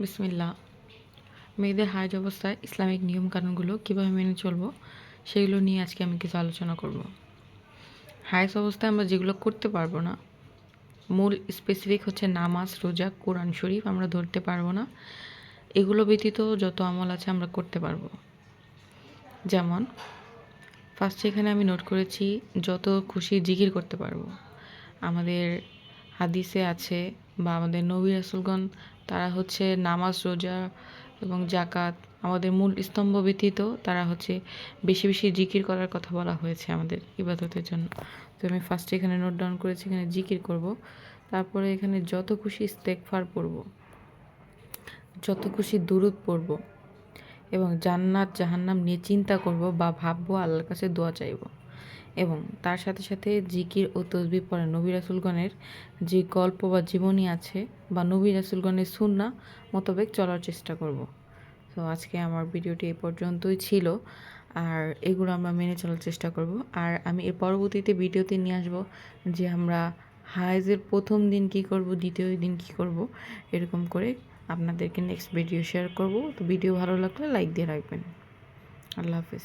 বিসমিল্লা মেয়েদের হাইজ অবস্থায় ইসলামিক নিয়মকানুনগুলো কীভাবে মেনে চলবো, সেগুলো নিয়ে আজকে আমি কিছু আলোচনা করব। হাইজ অবস্থায় আমরা যেগুলো করতে পারব না, মূল স্পেসিফিক হচ্ছে নামাজ, রোজা, কোরআন শরীফ আমরা ধরতে পারব না, এগুলো ব্যতীত যত আমল আছে আমরা করতে পারব। যেমন ফার্স্টে এখানে আমি নোট করেছি, যত খুশি জিকির করতে পারব। আমাদের হাদিসে আছে বা আমাদের নবী রাসুলগণ, তারা হচ্ছে নামাজ, রোজা এবং জাকাত আমাদের মূল স্তম্ভ ব্যতীত তারা হচ্ছে বেশি বেশি জিকির করার কথা বলা হয়েছে আমাদের ইবাদতের জন্য। তো আমি ফার্স্টে এখানে নোট ডাউন করেছি, এখানে জিকির করব। তারপরে এখানে যত খুশি ইস্তেকফার পড়ব, যত খুশি দুরুদ পড়ব এবং জান্নাত, জাহান্নাম নিয়ে চিন্তা করব বা ভাববো, আল্লাহর কাছে দোয়া চাইব। এবং তার সাথে সাথে জিকির ও তসবি পড়া নবী রাসুলগণের যে গল্প বা জীবনী আছে বা নবী রাসুলগণের সুন্না মোতাবেক চলার চেষ্টা করব। তো আজকে আমার ভিডিওটি এই পর্যন্তই ছিল। আর এগুলো আমরা মেনে চলার চেষ্টা করব। আর আমি এর পরবর্তীতে ভিডিওতে নিয়ে আসব যে আমরা হাইজের প্রথম দিন কি করব, দ্বিতীয় দিন কি করব, এরকম করে আপনাদেরকে নেক্সট ভিডিও শেয়ার করব। তো ভিডিও ভালো লাগলে লাইক দিয়ে রাখবেন। আল্লাহ হাফিজ।